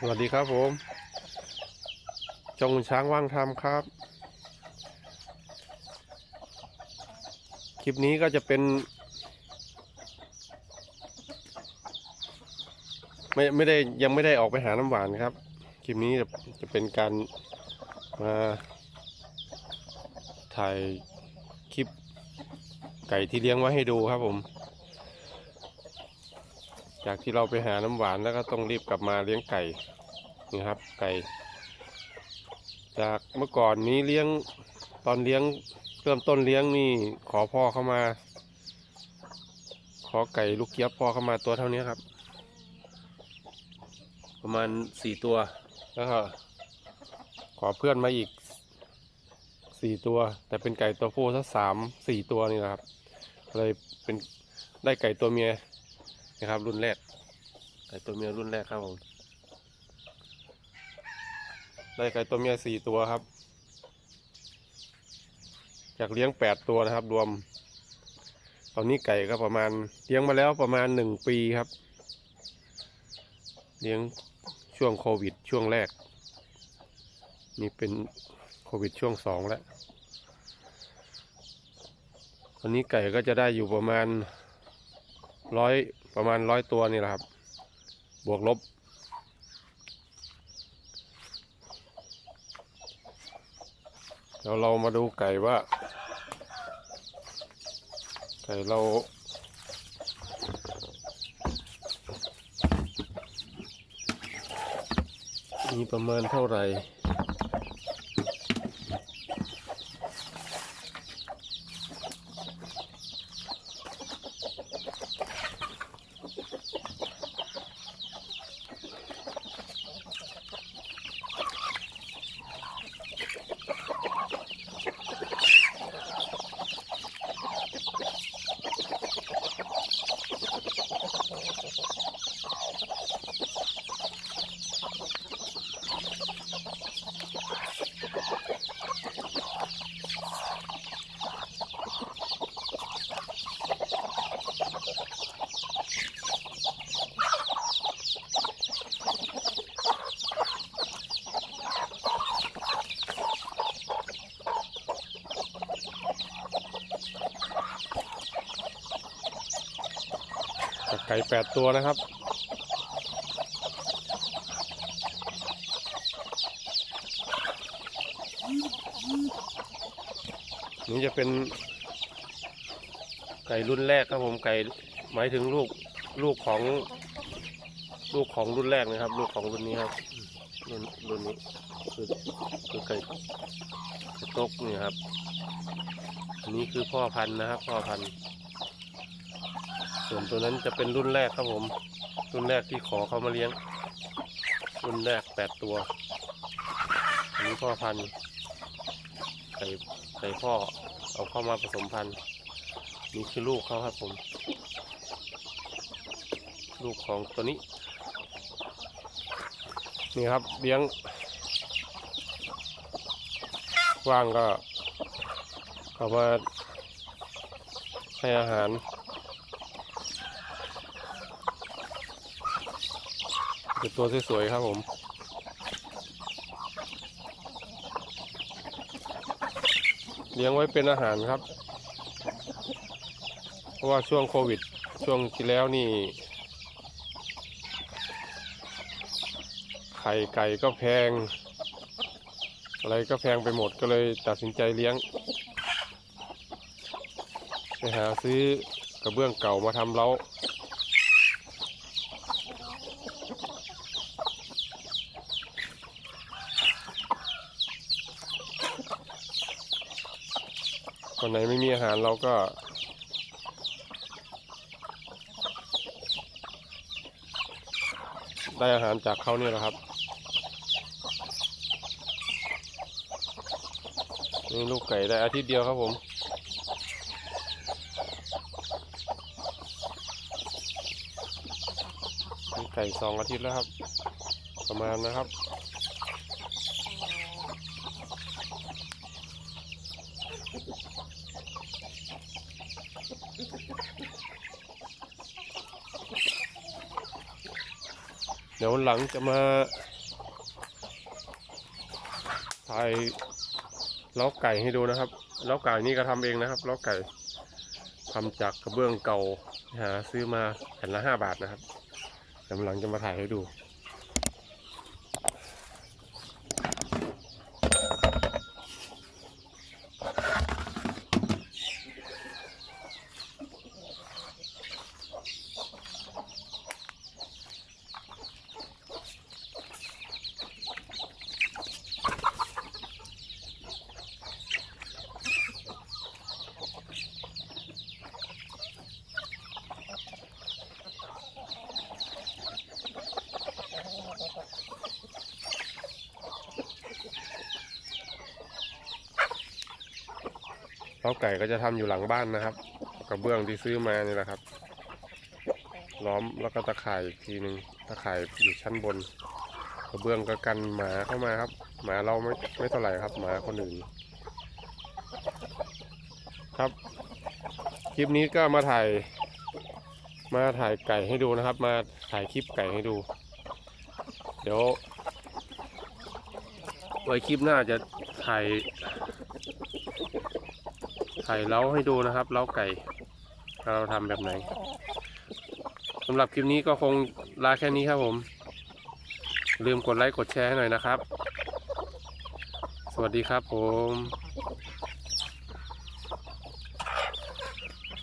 สวัสดีครับผม จงช้างว่างทำครับ คลิปนี้ก็จะเป็น ไม่ไม่ได้ยังไม่ได้ออกไปหาน้ำหวานครับ คลิปนี้จะจะเป็นการมาถ่ายคลิปไก่ที่เลี้ยงไว้ให้ดูครับผม จากที่เราไปหาน้ำหวานแล้วก็ต้องรีบกลับมาเลี้ยงไก่นี่ครับ ไก่ จากเมื่อก่อนนี้เลี้ยงตอนเลี้ยงเริ่มต้นเลี้ยงนี่ขอพ่อเข้ามา ขอไก่ลูกเกียบพ่อเข้ามาตัวเท่านี้ครับ ประมาณสี่ตัวแล้วก็ขอเพื่อนมาอีกสี่ตัว แต่เป็นไก่ตัวผู้สักสามสี่ตัวนี่นะครับเลยเป็นได้ไก่ตัวเมีย นะครับ รุ่นแรกไก่ตัวเมียรุ่นแรกครับผมได้ไก่ตัวเมียสี่ตัวครับจากเลี้ยงแปดตัวนะครับ รวม ตอนนี้ไก่ก็ประมาณเลี้ยงมาแล้วประมาณหนึ่งปีครับ เลี้ยงช่วงโควิดช่วงแรก นี่เป็นโควิดช่วงสองแล้วตอนนี้ไก่ก็จะได้อยู่ประมาณร้อย ประมาณร้อยตัวนี่แหละครับ บวกลบเดี๋ยวเรามาดูไก่ว่า ไก่เรามีประมาณเท่าไหร่ ไก่แปดตัวนะครับ นี่จะเป็นไก่รุ่นแรกครับผมไก่หมายถึงลูกลูกของลูกของรุ่นแรกนะครับ ลูกของรุ่นนี้ครับรุ่นรุ่นนี้คือคือไก่ตกนี่ครับอันนี้คือพ่อพันธุ์นะครับ พ่อพันธุ์ ส่วนตัวนั้นจะเป็นรุ่นแรกครับผม รุ่นแรกที่ขอเขามาเลี้ยง รุ่นแรกแปดตัวอันนี้พ่อพันธุ์ไก่ไก่พ่อเอาเข้ามาผสมพันธุ์นี่คือลูกเขาครับผม ลูกของตัวนี้ นี่ครับเลี้ยงว่างก็เขามาให้อาหาร เป็นตัวสวยๆครับผมเลี้ยงไว้เป็นอาหารครับ เพราะว่าช่วงโควิด ช่วงที่แล้วนี่ ไข่ไก่ก็แพง อะไรก็แพงไปหมดก็เลยตัดสินใจเลี้ยง ไปหาซื้อกระเบื้องเก่ามาทำเล้า คนไหนไม่มีอาหารเราก็ ได้อาหารจากเขาเนี่ยแหละครับ นี่ลูกไก่ได้อาทิตย์เดียวครับผมไก่สองอาทิตย์แล้วครับ ประมาณนะครับ เดี๋ยวหลังจะมาถ่ายเล้าไก่ให้ดูนะครับเล้าไก่นี่ก็ทำเองนะครับเล้าไก่ทำจากกระเบื้องเก่าหาซื้อมาแผ่นละห้าบาทนะครับเดี๋ยวหลังจะมาถ่ายให้ดู ล้าไก่ก็จะทำอยู่หลังบ้านนะครับกระเบื้องที่ซื้อมานี่แหละครับ ล้อมแล้วก็ตะข่ายอีกทีหนึ่งตะข่ายอยู่ชั้นบน กระเบื้องก็กันหมาเข้ามาครับ หมาเราไม่ไม่เท่าไหร่ครับ หมาคนอื่น ครับคลิปนี้ก็มาถ่าย มาถ่ายไก่ให้ดูนะครับ มาถ่ายคลิปไก่ให้ดู เดี๋ยวไว้คลิปหน้าจะถ่าย ถ่เล้าให้ดูนะครับ เล้าไก่เราทำแบบไหนสำหรับคลิปนี้ก็คงลาแค่นี้ครับผม ลืมกดไลค์กดแชร์ให้หน่อยนะครับ สวัสดีครับผม